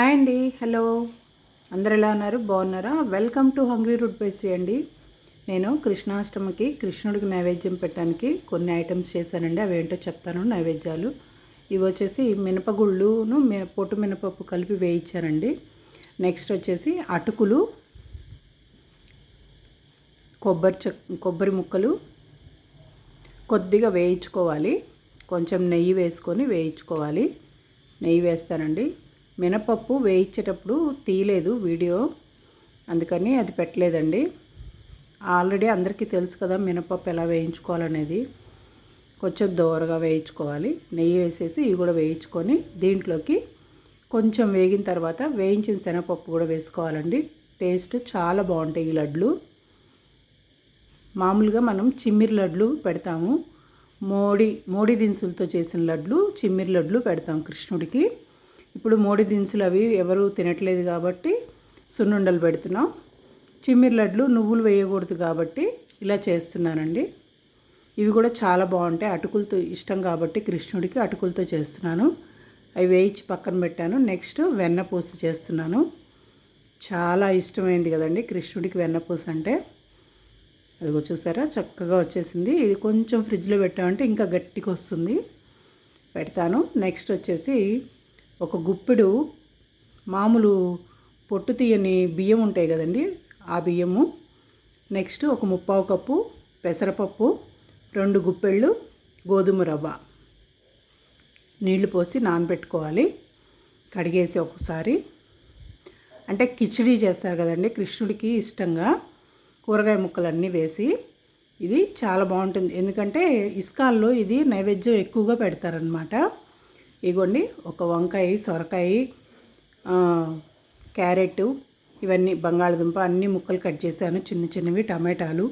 Hi అండి hello. అందరు ఎలా ఉన్నారు? బాగున్నారా? Welcome to hungry root pastry అండి. నేను కృష్ణాష్టమికి కృష్ణుడికి నైవేద్యం పెట్టడానికి కొన్ని ఐటమ్స్ చేశానండి. అవి ఏంటో చెప్తాను నైవేద్యాలు. ఇవి వచ్చేసి మినపగుళ్ళును పొట్టు మినపప్పు కలిపి వేయించానండి. నెక్స్ట్ వచ్చేసి అటుకులు కొబ్బరి చ కొబ్బరి ముక్కలు కొద్దిగా వేయించుకోవాలి. కొంచెం నెయ్యి వేసుకొని వేయించుకోవాలి. నెయ్యి వేస్తానండి. మినపప్పు వేయించేటప్పుడు తీయలేదు వీడియో. అందుకని అది పెట్టలేదండి. ఆల్రెడీ అందరికీ తెలుసు కదా మినపప్పు ఎలా వేయించుకోవాలనేది. కొంచెం దోరగా వేయించుకోవాలి. నెయ్యి వేసేసి ఇవి కూడా వేయించుకొని దీంట్లోకి కొంచెం వేగిన తర్వాత వేయించిన శనగపప్పు కూడా వేసుకోవాలండి. టేస్ట్ చాలా బాగుంటాయి ఈ లడ్లు. మామూలుగా మనం చిమ్మిరి లడ్లు పెడతాము. మోడి మోడి దినుసులతో చేసిన లడ్లు చిమ్మిరి లడ్లు పెడతాం కృష్ణుడికి. ఇప్పుడు మోడీ దినుసులు అవి ఎవరు తినట్లేదు కాబట్టి సున్నుండలు పెడుతున్నాం. చిమ్మిరి లడ్లు నువ్వులు వేయకూడదు కాబట్టి ఇలా చేస్తున్నానండి. ఇవి కూడా చాలా బాగుంటాయి. అటుకులతో ఇష్టం కాబట్టి కృష్ణుడికి అటుకులతో చేస్తున్నాను. అవి వేయించి పక్కన పెట్టాను. నెక్స్ట్ వెన్నపూస చేస్తున్నాను. చాలా ఇష్టమైంది కదండి కృష్ణుడికి వెన్నపూస అంటే. అదిగో చూసారా? చక్కగా వచ్చేసింది. ఇది కొంచెం ఫ్రిడ్జ్లో పెట్టామంటే ఇంకా గట్టిగా వస్తుంది. పెడతాను. నెక్స్ట్ వచ్చేసి ఒక గుప్పెడు మామూలు పొట్టు తీయని బియ్యం ఉంటాయి కదండి ఆ బియ్యము. నెక్స్ట్ ఒక ముప్పావు కప్పు పెసరపప్పు రెండు గుప్పెళ్ళు గోధుమ రవ్వ. నీళ్ళు పోసి నానబెట్టుకోవాలి. కడిగేసి ఒకసారి. అంటే కిచిడీ చేస్తారు కదండి కృష్ణుడికి ఇష్టంగా కూరగాయ ముక్కలన్నీ వేసి. ఇది చాలా బాగుంటుంది. ఎందుకంటే ఇస్కాల్లో ఇది నైవేద్యం ఎక్కువగా పెడతారనమాట ఇగోండి ఒక వంకాయ సొరకాయ క్యారెట్ ఇవన్నీ బంగాళదుంప అన్ని ముక్కలు కట్ చేశాను. చిన్న చిన్నవి టమాటాలు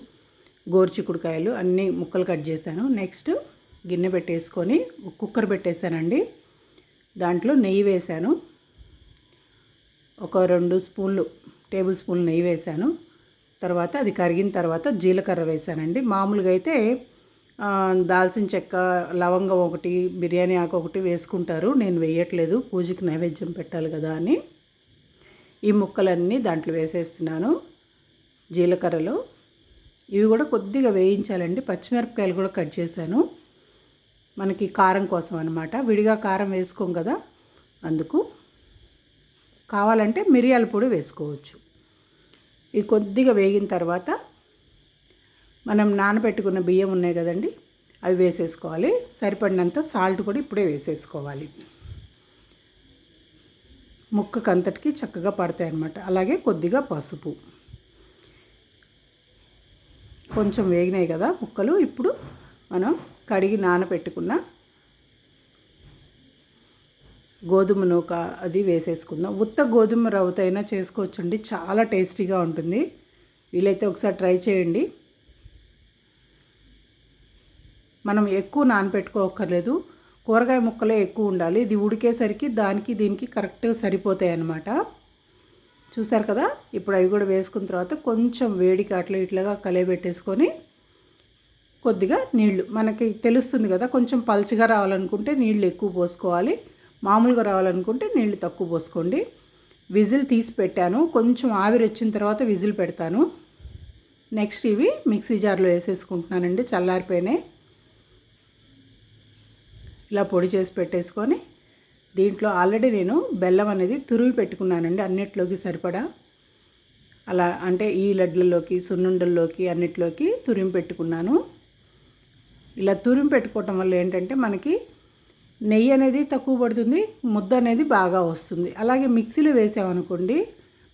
గోరుచిక్కుడుకాయలు అన్ని ముక్కలు కట్ చేశాను. నెక్స్ట్ గిన్నె పెట్టేసుకొని కుక్కర్ పెట్టేశానండి. దాంట్లో నెయ్యి వేశాను. ఒక రెండు స్పూన్లు టేబుల్ స్పూన్లు నెయ్యి వేశాను. తర్వాత అది కరిగిన తర్వాత జీలకర్ర వేశానండి. మామూలుగా అయితే దాల్చిన చెక్క లవంగం ఒకటి బిర్యానీ ఆకు ఒకటి వేసుకుంటారు. నేను వేయట్లేదు. పూజకి నైవేద్యం పెట్టాలి కదా అని. ఈ ముక్కలన్నీ దాంట్లో వేసేస్తున్నాను. జీలకర్రలో. ఇవి కూడా కొద్దిగా వేయించాలండి. పచ్చిమిరపకాయలు కూడా కట్ చేశాను. మనకి కారం కోసం అనమాట విడిగా కారం వేసుకోం కదా అందుకు. కావాలంటే మిరియాల పొడి వేసుకోవచ్చు. ఇవి కొద్దిగా వేగిన తర్వాత మనం నానబెట్టుకున్న బియ్యం ఉన్నాయి కదండి అవి వేసేసుకోవాలి. సరిపడినంత సాల్ట్ కూడా ఇప్పుడే వేసేసుకోవాలి. ముక్కకు అంతటికి చక్కగా పడతాయి అన్నమాట. అలాగే కొద్దిగా పసుపు. కొంచెం వేగినాయి కదా ముక్కలు ఇప్పుడు మనం కడిగి నానబెట్టుకున్న గోధుమ నూక అది వేసేసుకుందాం. ఉత్త గోధుమ రవ్వతో అయినా చేసుకోవచ్చండి. చాలా టేస్టీగా ఉంటుంది. వీలైతే ఒకసారి ట్రై చేయండి. మనం ఎక్కువ నానబెట్టుకోకర్లేదు కూరగాయ ముక్కలే ఎక్కువ ఉండాలి. ఇది ఉడికేసరికి దానికి దీనికి కరెక్ట్గా సరిపోతాయి అన్నమాట. చూసారు కదా? ఇప్పుడు అవి కూడా వేసుకున్న తర్వాత కొంచెం వేడికి అట్లా ఇట్లాగా కలయబెట్టేసుకొని కొద్దిగా నీళ్ళు. మనకి తెలుస్తుంది కదా కొంచెం పల్చగా రావాలనుకుంటే నీళ్ళు ఎక్కువ పోసుకోవాలి. మామూలుగా రావాలనుకుంటే నీళ్ళు తక్కువ పోసుకోండి. విజిల్ తీసి పెట్టాను. కొంచెం ఆవిరి వచ్చిన తర్వాత విజిల్ పెడతాను. నెక్స్ట్ ఇవి మిక్సీ జార్లో వేసేసుకుంటున్నానండి. చల్లారిపోయినాయి. ఇలా పొడి చేసి పెట్టేసుకొని దీంట్లో ఆల్రెడీ నేను బెల్లం అనేది తురిమి పెట్టుకున్నానండి అన్నిట్లోకి సరిపడా. అలా అంటే ఈ లడ్లలోకి సున్నుండల్లోకి అన్నిట్లోకి తురిమి పెట్టుకున్నాను. ఇలా తురిమి పెట్టుకోవటం వల్ల ఏంటంటే మనకి నెయ్యి అనేది తక్కువ పడుతుంది ముద్ద అనేది బాగా వస్తుంది. అలాగే మిక్సీలో వేసామనుకోండి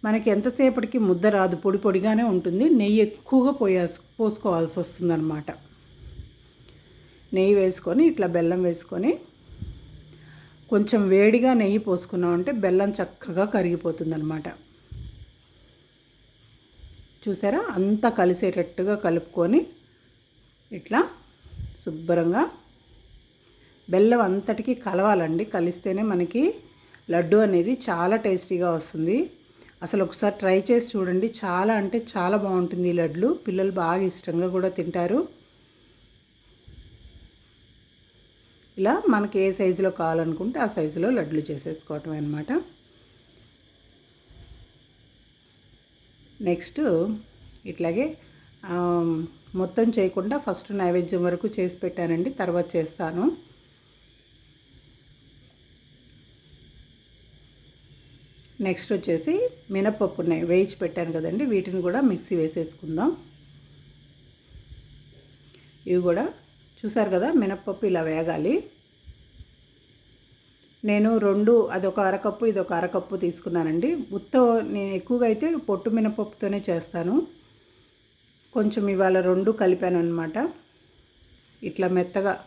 మనకి ఎంతసేపటికి ముద్ద రాదు పొడి పొడిగానే ఉంటుంది నెయ్యి ఎక్కువగా పోయా పోసుకోవాల్సి వస్తుందన్నమాట. నెయ్యి వేసుకొని ఇట్లా బెల్లం వేసుకొని కొంచెం వేడిగా నెయ్యి పోసుకున్నామంటే బెల్లం చక్కగా కరిగిపోతుంది అనమాట చూసారా? అంతా కలిసేటట్టుగా కలుపుకొని ఇట్లా శుభ్రంగా బెల్లం అంతటికి కలవాలండి. కలిస్తేనే మనకి లడ్డు అనేది చాలా టేస్టీగా వస్తుంది. అసలు ఒకసారి ట్రై చేసి చూడండి. చాలా అంటే చాలా బాగుంటుంది ఈ లడ్లు. పిల్లలు బాగా ఇష్టంగా కూడా తింటారు. ఇలా మనకి ఏ సైజులో కావాలనుకుంటే ఆ సైజులో లడ్లు చేసేసుకోవటమే అనమాట నెక్స్ట్ ఇట్లాగే మొత్తం చేయకుండా ఫస్ట్ నైవేద్యం వరకు చేసి పెట్టానండి తర్వాత చేస్తాను. నెక్స్ట్ వచ్చేసి మినపప్పు వేయించి పెట్టాను కదండి వీటిని కూడా మిక్సీ వేసేసుకుందాం. ఇవి కూడా చూసారు కదా? మినప్పప్పు ఇలా వేగాలి. నేను రెండు అదొక అరకప్పు ఇదొక అరకప్పు తీసుకున్నానండి. ఉత్త నేను ఎక్కువగా అయితే పొట్టు మినపప్పుతోనే చేస్తాను. కొంచెం ఇవాళ రెండు కలిపాను అనమాట ఇట్లా మెత్తగా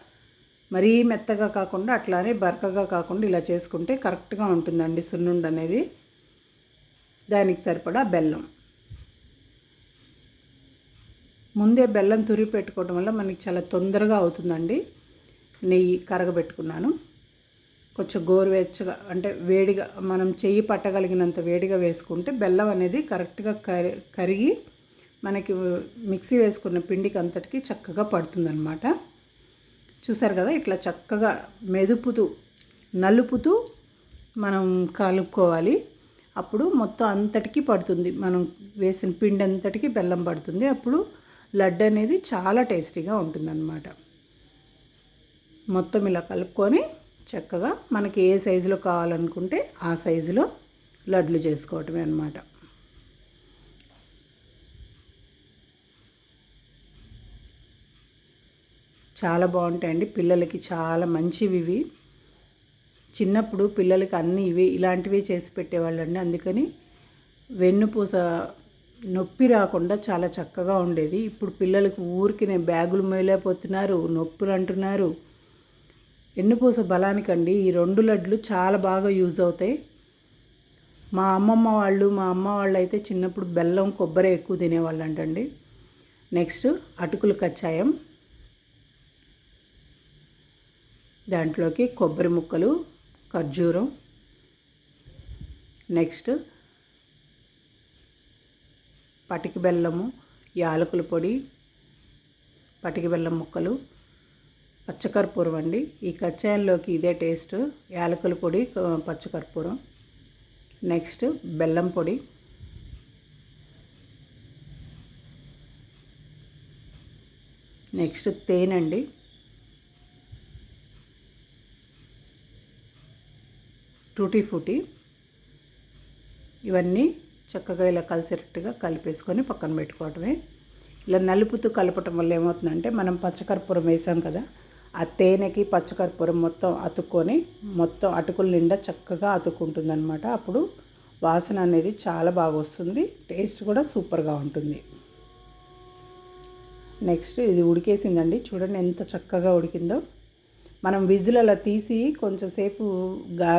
మరీ మెత్తగా కాకుండా అట్లానే బరకగా కాకుండా ఇలా చేసుకుంటే కరెక్ట్గా ఉంటుందండి సున్నుండ అనేది దానికి సరిపడా బెల్లం. ముందే బెల్లం తురిగి పెట్టుకోవడం వల్ల మనకి చాలా తొందరగా అవుతుందండి. నెయ్యి కరగబెట్టుకున్నాను. కొంచెం గోరువెచ్చగా అంటే వేడిగా మనం చెయ్యి పట్టగలిగినంత వేడిగా వేసుకుంటే బెల్లం అనేది కరెక్ట్గా కరి కరిగి మనకి మిక్సీ వేసుకున్న పిండికి అంతటికి చక్కగా పడుతుందన్నమాట. చూసారు కదా ఇట్లా చక్కగా మెదుపుతూ నలుపుతూ మనం కలుపుకోవాలి. అప్పుడు మొత్తం అంతటికి పడుతుంది. మనం వేసిన పిండి అంతటికి బెల్లం పడుతుంది. అప్పుడు లడ్డు అనేది చాలా టేస్టీగా ఉంటుందన్నమాట. మొత్తం ఇలా కలుపుకొని చక్కగా మనకి ఏ సైజులో కావాలనుకుంటే ఆ సైజులో లడ్లు చేసుకోవటమే అనమాట చాలా బాగుంటాయండి. పిల్లలకి చాలా మంచివి ఇవి. చిన్నప్పుడు పిల్లలకి అన్నీ ఇవి ఇలాంటివి చేసి పెట్టేవాళ్ళండి. అందుకని వెన్నుపూస నొప్పి రాకుండా చాలా చక్కగా ఉండేది. ఇప్పుడు పిల్లలకు ఊరికి నేను బ్యాగులు మేలేకపోతున్నారు నొప్పులు అంటున్నారు. ఎన్నుపూస బలానికండి ఈ రెండు లడ్లు చాలా బాగా యూజ్ అవుతాయి. మా అమ్మమ్మ వాళ్ళు మా అమ్మ వాళ్ళు అయితే చిన్నప్పుడు బెల్లం కొబ్బరి ఎక్కువ తినేవాళ్ళు అంటండి నెక్స్ట్ అటుకులు కచ్చాయం. దాంట్లోకి కొబ్బరి ముక్కలు ఖర్జూరం. నెక్స్ట్ పటికి బెల్లము యాలకుల పొడి పటికి బెల్లం ముక్కలు పచ్చకర్పూరం అండి. ఈ కచ్చాయంలోకి ఇదే టేస్ట్. యాలకుల పొడి పచ్చకర్పూరం. నెక్స్ట్ బెల్లం పొడి. నెక్స్ట్ తేనండి టూటీ ఫ్రూటీ. ఇవన్నీ చక్కగా ఇలా కలిసేటట్టుగా కలిపేసుకొని పక్కన పెట్టుకోవటమే. ఇలా నలుపుతూ కలపటం వల్ల ఏమవుతుందంటే మనం పచ్చకర్పూరం వేసాం కదా ఆ తేనెకి పచ్చకర్పూరం మొత్తం అతుక్కొని మొత్తం అటుకుల నిండా చక్కగా అతుక్కుంటుంది అనమాట అప్పుడు వాసన అనేది చాలా బాగా వస్తుంది టేస్ట్ కూడా సూపర్గా ఉంటుంది. నెక్స్ట్ ఇది ఉడికేసిందండి. చూడండి ఎంత చక్కగా ఉడికిందో. మనం విజిల్ అలా తీసి కొంచెంసేపు గా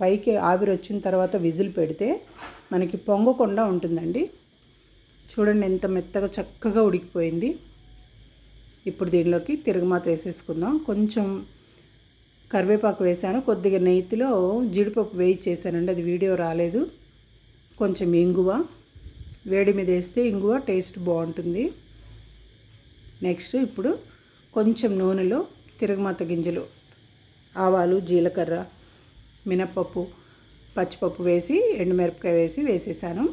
పైకి ఆవిరి వచ్చిన తర్వాత విజిల్ పెడితే మనకి పొంగకుండా ఉంటుందండి. చూడండి ఎంత మెత్తగా చక్కగా ఉడికిపోయింది. ఇప్పుడు దీనిలోకి తిరుగుమాత వేసేసుకుందాం. కొంచెం కరివేపాకు వేసాను కొద్దిగా నెయ్యిలో జీడిపప్పు వేయి చేశానండి అది వీడియో రాలేదు. కొంచెం ఇంగువ. వేడి మీద వేస్తే ఇంగువ టేస్ట్ బాగుంటుంది. నెక్స్ట్ ఇప్పుడు కొంచెం నూనెలో తిరుగుమాత గింజలు ఆవాలు జీలకర్ర మినప్పప్పు పచ్చిపప్పు వేసి ఎండుమిరపకాయ వేసి వేసేసాను.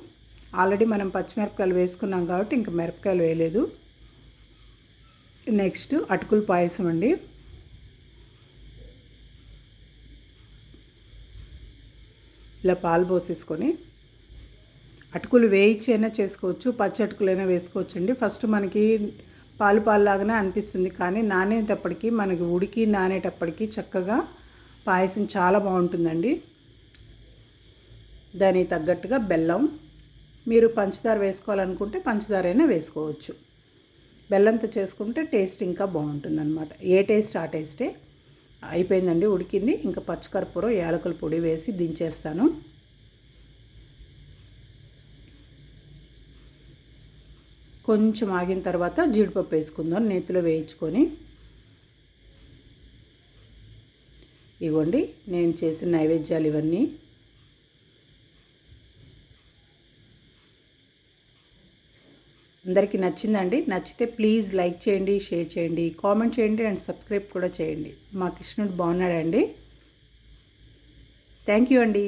ఆల్రెడీ మనం పచ్చిమిరపకాయలు వేసుకున్నాం కాబట్టి ఇంకా మిరపకాయలు వేయలేదు. నెక్స్ట్ అటుకులు పాయసం అండి. ఇలా పాలు పోసేసుకొని అటుకులు వేయించైనా చేసుకోవచ్చు పచ్చి అటుకులైనా వేసుకోవచ్చు అండి ఫస్ట్ మనకి పాలు పాలులాగానే అనిపిస్తుంది. కానీ నానేటప్పటికి మనకి ఉడికి నానేటప్పటికి చక్కగా పాయసం చాలా బాగుంటుందండి. దానికి తగ్గట్టుగా బెల్లం మీరు పంచదార వేసుకోవాలనుకుంటే పంచదార అయినా వేసుకోవచ్చు. బెల్లంతో చేసుకుంటే టేస్ట్ ఇంకా బాగుంటుంది అనమాట ఏ టేస్ట్ ఆ టేస్టే. అయిపోయిందండి ఉడికింది. ఇంకా పచ్చకర్పూరం యాలకుల పొడి వేసి దించేస్తాను. కొంచెం ఆగిన తర్వాత జీడిపప్పు వేసుకుందాం నేతిలో వేయించుకొని. ఇవ్వండి నేను చేసిన నైవేద్యాలు ఇవన్నీ. అందరికీ నచ్చిందండి? నచ్చితే ప్లీజ్ లైక్ చేయండి షేర్ చేయండి కామెంట్ చేయండి అండ్ సబ్స్క్రైబ్ కూడా చేయండి. మా కృష్ణుడు బాగున్నాడండి. థ్యాంక్ యూ అండి.